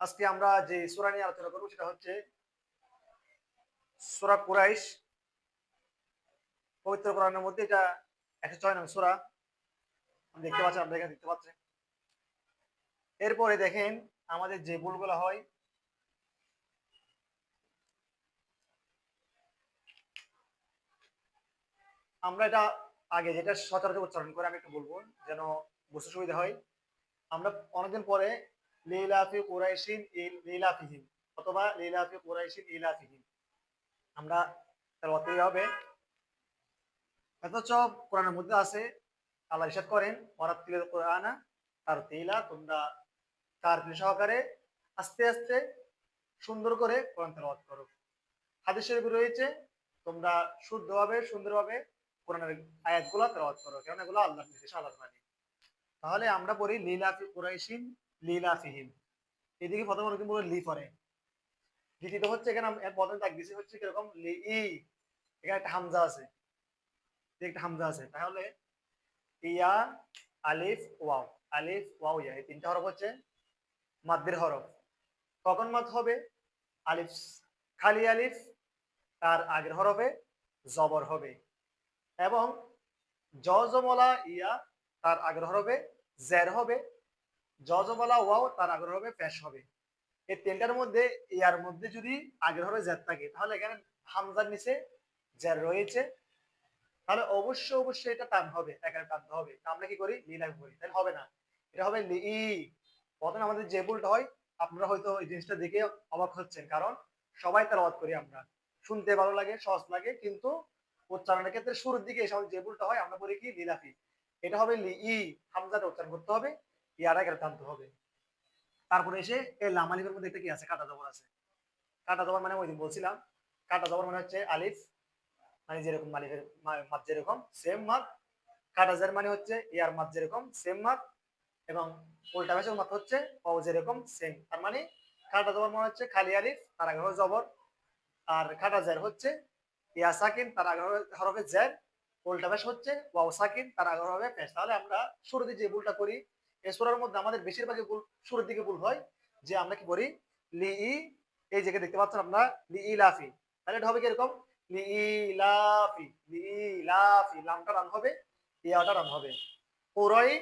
আজকে আমরা যে সুরা নিয়ে আলোচনা করব সেটা হচ্ছে সুরা কুরাইশ। পবিত্র কোরআনের মধ্যে এটা একশো ছয় নং সূরা। দেখতে পাচ্ছেন, আপনারা এখানে দেখতে পাচ্ছেন। এরপরে দেখেন আমাদের যে ভুলগুলো হয়, আমরা এটা আগে যেটা সচরাচর উচ্চারণ করে আমি একটু বলব, যেন বুঝতে সুবিধা হয়। আমরা অনেকদিন পরে আল্লাহ তোমরা সহকারে আস্তে আস্তে সুন্দর করে কোরআন তেলাওয়াত করো। হাদিস রয়েছে, তোমরা শুদ্ধভাবে, সুন্দরভাবে কোরআনের আয়াতগুলো তেলাওয়াত করো কারণ এগুলো আল্লাহর নির্দেশ আল্লাহর তাহলে আমরা পড়ি লীলাফি কুরাইশিন লীলাফিহিম এদিকে প্রথম অনেকদিন বলে লি পরে দ্বিতীয়ত হচ্ছে এখানে এর প্রথম দিছি হচ্ছে কীরকম? লি, ই। এখানে একটা হামজা আছে। একটা হামজা আছে। তাহলে ইয়া, আলিফ, ওয়াও। আলিফ, ওয়াও, ইয়া। এই তিনটা হরফ হচ্ছে মাদ্দের হরফ। কখন মাদ হবে? আলিফ, খালি আলিফ, তার আগের হরফে জবর হবে। এবং জজমলা ইয়া, তার আগের হরফে জের হবে। জজমলা ওয়াও, তার আগের হরফে পেশ হবে। এই তিনটার মধ্যে ইয়ার মধ্যে যদি আগের হরফে জের থাকে। তাহলে এখানে হামজার নিচে জের রয়েছে। তাহলে অবশ্যই অবশ্যই এটা টান হবে এখানে টানতে হবে। আমরা কি করি? লিলাম করি। তাহলে হবে না। এটা হবে লি প্রথমে আমাদের যে ভুলটা হয়, আপনারা হয়তো এই জিনিসটা দেখে অবাক হচ্ছেন। কারণ সবাই তেলাওয়াত করি আমরা। শুনতে ভালো লাগে, সহজ লাগে, কিন্তু উচ্চারণের ক্ষেত্রে শুরুর দিকে সময় যে ভুলটা হয়, আমরা করি কি? লিলাফি এটা হবে লি ই। হামজাটা উচ্চারণ করতে হবে। এখানে টানতে হবে। তারপরে এসে এই লাম আলিফের মধ্যে একটা কি আছে? কাটা জবর আছে। কাটা জবর মানে ওই দিন বলছিলাম, কাটা জবর মানে হচ্ছে আলিফ মানে যেরকম মালিফের মা- মাদ যেরকম সেম মাদ কাটা জের মানে হচ্ছে ইয়ার মাদ যেরকম সেম মাদ এবং উল্টা ভাষার মাপ হচ্ছে ও যেরকম সেম তার মানে কাটা জবর মানে হচ্ছে খালি আলিফ, তার আগে জবর। আর কাটা জের হচ্ছে ইয়া সাকিন, তার আগে হরফে জের। উল্টা ভাষা হচ্ছে ওয়াও সাকিন, তার আগে হবে পেশ তাহলে আমরা শুরুতে যে ভুলটা করি এই সূরার মধ্যে আমাদের বেশিরভাগই ভুল, শুরুর দিকে ভুল হয়, যে আমরা কি করি লি ই এই জায়গায় দেখতে পাচ্ছেন আপনারা লি ই লাফি। তাহলে এটা হবে কি এরকম লি ইলাফি লি ইলাফি লামটা রান হবে ইয়াটা রান হবে। পুরোই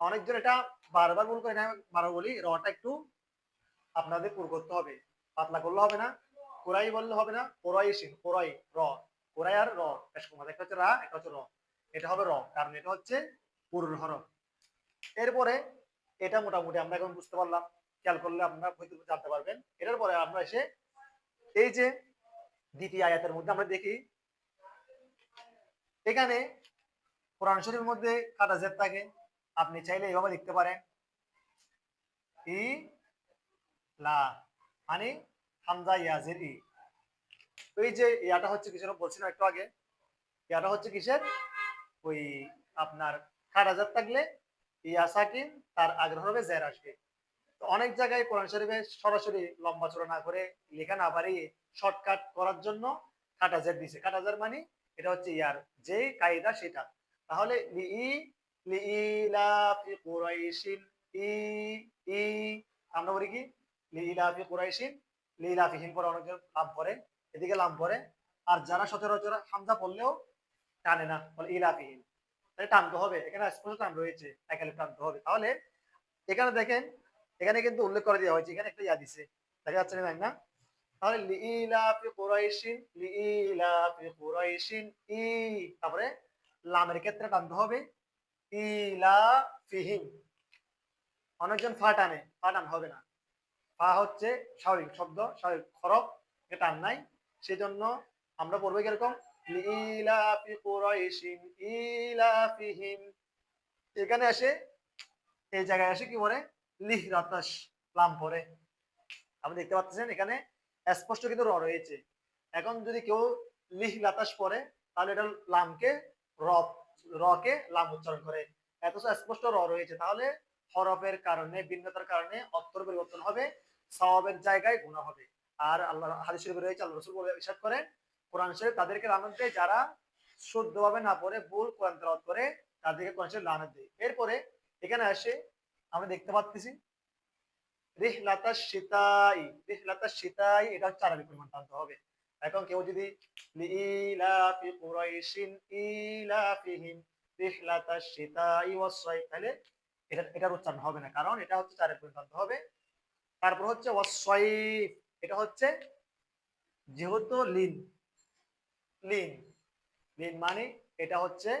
অনেকজন এটা বারবার ভুল করে না বারবার বলি, রটা একটু আপনাদের পুর করতে হবে। পাতলা করলে হবে না কোরাই বললে হবে না কোরাই সিন কোরাই র। কোরাই আর র, একটা হচ্ছে রা, একটা হচ্ছে র। এটা হবে র, কারণ এটা হচ্ছে পুরুর হরফ। এরপরে এটা মোটামুটি আমরা এখন বুঝতে পারলাম। খেয়াল করলে আপনারা হয়তো জানতে পারবেন। এটার পরে আমরা এসে এই যে দ্বিতীয় আয়াতের মধ্যে আমরা দেখি, এখানে কোরআন শরীফের মধ্যে কাটা জেদ থাকে। আপনি চাইলে এইভাবে লিখতে পারেন। ই লা মানে হামজা ইয়াজের ই। ওই যে ইয়াটা হচ্ছে কিসের বলছিলাম একটু আগে? ইয়াটা হচ্ছে কিসের? ওই আপনার কাটা জেদ থাকলে ইয়া সাকিন তার আগ্রহ হবে জের আসবে। অনেক জায়গায় কোরআন শরীফে সরাসরি লম্বা চড়া না করে লেখা না বাড়িয়ে শর্টকাট করার জন্য কাটা জের দিছে কাটা জের মানে এটা হচ্ছে ইয়ার। যে কায়দা সেটা। তাহলে লি লিইলাফি কুরাইশিন, ই ই, আমরা বলি কি? লিইলাফি কুরাইশিন লিইলাফিহিম পরে অনেকজন লাভ পরে এদিকে লাভ পরে আর যারা সচরাচর হামজা পড়লেও টানে না। বলে ইলাফিহিম তাহলে টানতে হবে। এখানে স্পষ্ট টান রয়েছে। একালে টানতে হবে। তাহলে এখানে দেখেন, এখানে কিন্তু উল্লেখ করে দেওয়া হয়েছে। এখানে একটা ইয়া দিছে। দেখা যাচ্ছে না না। তাহলে লিইলাফি কুরাইশিন লিইলাফি কুরাইশিন, ই। তারপরে লামের ক্ষেত্রে টানতে হবে। ইলা ফিহিম অনেকজন ফা টানে। ফা টান হবে না। ফা হচ্ছে স্বাভাবিক শব্দ, স্বাভাবিক খরক। এটা টান নাই। সেজন্য আমরা পড়ব কীরকম? কুরাইশিন ইলাফিহিম এখানে আসে, এই জায়গায় আসে কি বলে লিহ রাতাস লাম পরে আপনি দেখতে পাচ্ছেন এখানে স্পষ্ট কিন্তু র রয়েছে। এখন যদি কেউ লিহ লাতাস পরে তাহলে এটা লামকে র, রকে লাম উচ্চারণ করে। এত স্পষ্ট র রয়েছে। তাহলে হরফের কারণে, ভিন্নতার কারণে অক্ষর পরিবর্তন হবে সওয়াবের জায়গায় গুণা হবে। আর আল্লাহ হাদিস রয়েছে আল্লাহ রাসূল বলে ইরশাদ করেন কোরআন শরীফ তাদেরকে লানত দেয়, যারা শুদ্ধভাবে না পড়ে, ভুল কোরআন তেলাওয়াত করে, তাদেরকে কোরআন শরীফ লানত দেয়। এরপরে এখানে আসে, আমরা দেখতে পাচ্ছি রিহলাতা শীতাই রিহলাতা শীতাই এটা হচ্ছে আরবি পরিমাণ, টানতে হবে। এখন কেউ যদি লিইলাফি কুরাইশিন, ইলাফিহিম, রিহলাতা তাহলে এটা, এটার উচ্চারণ হবে না, কারণ এটা হচ্ছে চারের পরিমাণ, টানতে হবে। তারপর হচ্ছে ওয়াস-সাইফ এটা হচ্ছে যেহেতু লিন লিন লিন মানে এটা হচ্ছে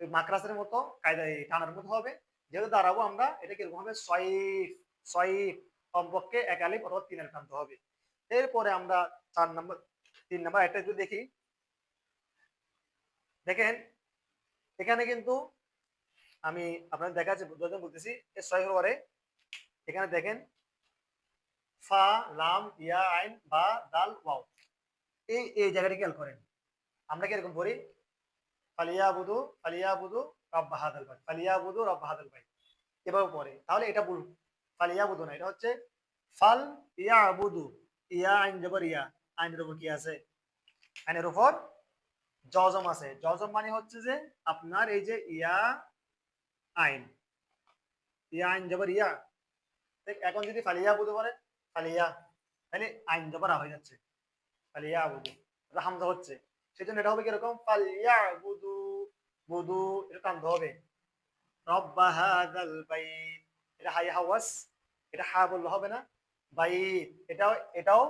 ওই মাকরাসের মতো কায়দায় টানার মতো হবে। যেহেতু দাঁড়াবো আমরা এটা কীরকম হবে সয়ফ সয়ফ কমপক্ষে এক আলিফ অথবা তিন আলিফ টানতে হবে। এরপরে আমরা চার নম্বর, তিন নম্বর একটা যদি দেখি, দেখেন, এখানে কিন্তু আমি আপনাদের দেখাচ্ছি, বুঝতে বলতেছি এর ছয় পরে, এখানে দেখেন, ফা, লাম, ইয়া, আইন বা দাল, ওয়াও। এই এই জায়গাটা খেয়াল করেন। আমরা কীরকম পড়ি? ফালিয়া বুধু ফালিয়া বুধু রব্বা হাদাল ভাই ফালিয়া বুধু রব্বা হাদাল ভাই এভাবে পড়ে। তাহলে এটা ভুল ফালিয়া বুধু না, এটা হচ্ছে ফাল ইয়া বুধু ইয়া আইন জবর ইয়া। আইনের উপর কি আছে? আইনের উপর জজম আছে। জজম মানে হচ্ছে যে আপনার এই যে ইয়া আইন। ইয়া আইন জবর ইয়া। এখন যদি ফালিয়া বুধু বলে, ফালিয়া, তাহলে আইন জবর হয়ে যাচ্ছে। ফালিয়া বুধু হামজা হচ্ছে। সেজন্য এটা হবে কীরকম? ফালিয়া বুধু বুধু এটা টানতে হবে। রব্বা হাদাল বাইত। এটা হাই হাওয়াস, এটা হা বললে হবে না। বাইত, এটাও এটাও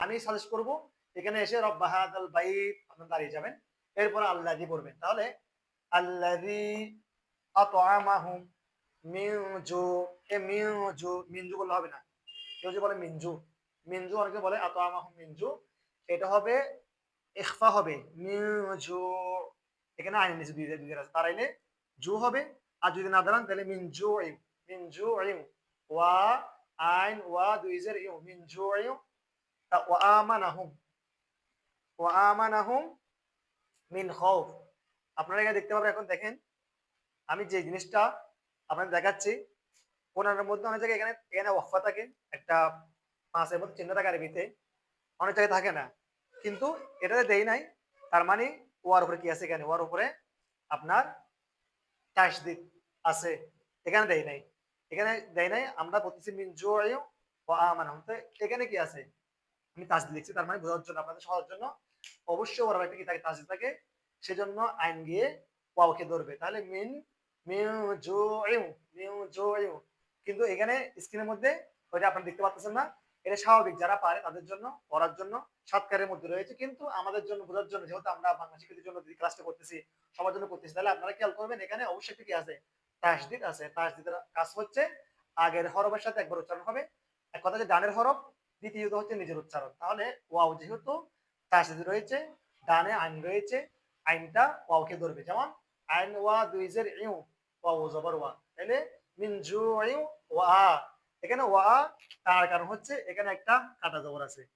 আমি সাজেস্ট করব, এখানে এসে রব্বা হাদাল বাইত, আপনি দাঁড়িয়ে যাবেন। এরপর আল্লাহ দি পড়বেন তাহলে আল্লাহি আতআমাহুম মিন জু এ মিন জু মিনজু বললে হবে না। কেউ যে বলে মিনজু মিনজু অনেকে বলে আতআমাহুম মিনজু। এটা হবে ইখফা হবে। মিনজু এখানে আইন নিচে দুই দুই আছে। দাঁড়াইলে জু হবে। আর যদি না দাঁড়ান, তাহলে মিন জু ইউ মিন জু ইউ ওয়া আইন, ওয়া দুই জের ইউ মিন জু ইউ ওয়া আমানাহুম ওয়া আমানাহুম মিন খাউফ আপনারা এখানে দেখতে পাবেন, এখন দেখেন, আমি যে জিনিসটা আপনাদের দেখাচ্ছি, কোরআনের মধ্যে অনেক জায়গায় এখানে এখানে ওয়াকফা থাকে, একটা পাঁচের মধ্যে চিহ্ন থাকে আরবিতে, অনেক জায়গায় থাকে না। কিন্তু এটাতে দেই নাই। তার মানে ওয়ার উপরে কি আছে এখানে? ওয়ার উপরে আপনার তাসদিদ আছে। এখানে দেয় নাই। এখানে দেয় নাই, আমরা বলতেছি মিন জুআইউ ওয়া আমানাহুম তো এখানে কি আছে? আমি তাসদিদ লিখছি, তার মানে বোঝার জন্য, আপনাদের সহজ জন্য। অবশ্যই ওর একটা কি থাকে? তাসদিদ থাকে। সেজন্য আইন গিয়ে ওয়াওকে ধরবে। তাহলে মিন মিন জুআইউ মিন জুআইউ কিন্তু এখানে স্ক্রিনের মধ্যে, ওইটা আপনারা দেখতে পাচ্ছেন না। এটা স্বাভাবিক, যারা পারে তাদের জন্য, পড়ার জন্য, সাতকারের মধ্যে রয়েছে। কিন্তু আমাদের জন্য, বোঝার জন্য, যেহেতু আমরা বাংলা শিক্ষার্থীর জন্য যদি ক্লাসটা করতেছি, সবার জন্য করতেছি, তাহলে আপনারা খেয়াল করবেন, এখানে অবশ্যই কি আছে? তাসদিদ আছে। তাসদিদের কাজ হচ্ছে আগের হরফের সাথে একবার উচ্চারণ হবে। এক কথা যে ডানের হরফ, দ্বিতীয়ত হচ্ছে নিজের উচ্চারণ। তাহলে ওয়াও যেহেতু তাসদিদ রয়েছে, ডানে আইন রয়েছে, আইনটা ওয়াওকে ধরবে। যেমন, আইন ওয়া দুইজের ইউ, ওয়াও জবর ওয়া। তাহলে মিন জু ইউ, ওয়া। এখানে ওয়া, তার কারণ হচ্ছে এখানে একটা কাটা জবর আছে।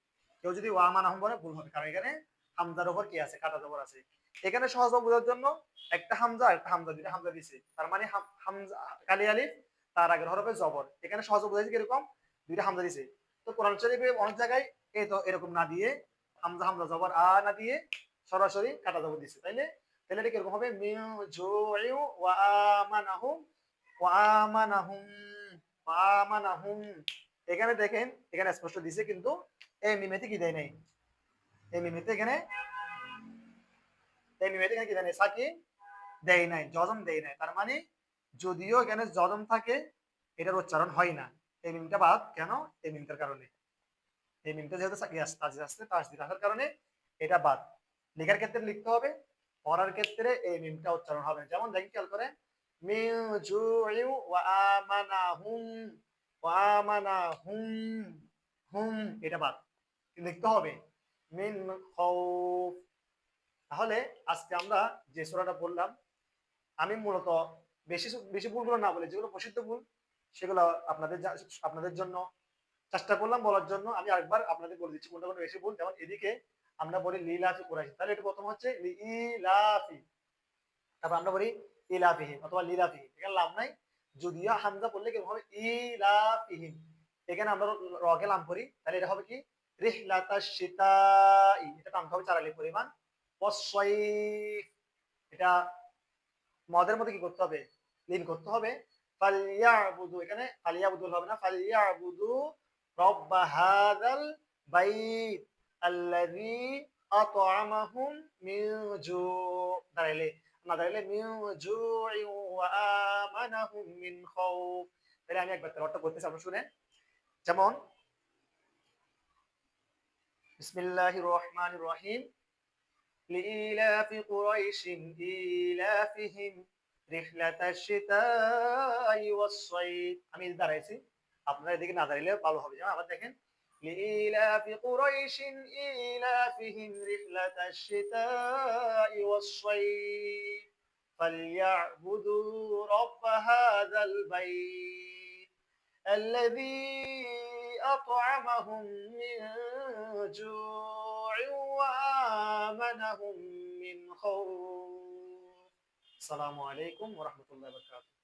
কেউ যদি ওয়া মানাহুম বলে, ভুল হবে। কারণ এখানে হামজার উপর কি আছে? কাটা জবর আছে। এখানে সহজ বোঝার জন্য একটা হামজা একটা হামজা দুইটা হামজা দিছে। তার মানে হাম- হামজা, কালি আলিফ, তার আগের হরফে জবর। এখানে সহজ বোঝাইছে কীরকম? দুইটা হামজা দিছে। তো কোরআন শরীফে অনেক জায়গায় এই তো এরকম না দিয়ে হামজা হামজা, জবর, আ না দিয়ে সরাসরি কাটা জবর দিছে। তাইলে তাহলে এটা কীরকম হবে? মিউ জুউ ওয়া আমানাহুম ওয়া আমানাহুম। এখানে দেখেন, এখানে স্পষ্ট দিছে কিন্তু এই মিমেতে কি দেয় নাই? এই মিমেতে এখানে এই মিমেতে এখানে কি দেয় নাই? সাকিন দেয় নাই জজম দেয় নাই। তার মানে যদিও এখানে জজম থাকে, এটার উচ্চারণ হয় না। এই মিমটা বাদ, কেন? এই মিমটার কারণে। এই মিমটা যেহেতু সাকি তাজিদ আসতে আসার কারণে এটা বাদ। লেখার ক্ষেত্রে লিখতে হবে, পড়ার ক্ষেত্রে এই মিমটা উচ্চারণ হবে। যেমন দেখি খেয়াল করেন ওয়া আমানাহুম ওয়া আমানাহুম হুম এটা বাদ। লিখতে হবে? মিন খাউফ তাহলে আজকে আমরা যে সূরাটা বললাম আমি মূলত বেশি বেশি ভুলগুলো না বলে, যেগুলো প্রসিদ্ধ ভুল, সেগুলো আপনাদের আপনাদের জন্য চেষ্টা করলাম বলার জন্য। আমি আরেকবার আপনাদের বলে দিচ্ছি কোনটা কোনটা বেশি ভুল যেমন এদিকে আমরা বলি লিলাফি কুরাইশ। তাহলে এটা প্রথম হচ্ছে ইলাফি তারপর আমরা বলি ইলাফিহিম, অথবা লিলাফিহিম। এখানে লাভ নাই। যদিও হামজা পড়লে হবে? ইলাফিহিম। এখানে আমরা রকে লাম করি। তাহলে এটা হবে কি? রিহলাতা শীতাই। এটা হবে পরিমাণ। এটা মদের মধ্যে কি করতে হবে? লিন করতে হবে। ফালিয়াবুদু। এখানে ফালিয়াবুদুল হবে না। ফালিয়াবুদু রব্বা হাদাল বাইত আল্লাযী আত'আমাহুম মিন জু। দাঁড়াইলে। না দাঁড়াইলে মিন জু'i ওয়া আমানাহুম মিন খাউফ তাহলে আমি একবার তেলাওয়াতটা করতেছি আপনারা শুনেন যেমন বিসমিল্লাহির রহমানির রহিম لإيلاف قريش إيلافهم رحلة الشتاء والصيف আমি দাঁড়াইছি আপনারা এদিকে না দাঁড়াইলে ভালো হবে যেমন আবার দেখেন لإيلاف قريش إيلافهم رحلة الشتاء والصيف فليعبدوا رب هذا البيت الذي أطعمهم من جوع وآمنهم من خوف. السلام عليكم ورحمة الله وبركاته.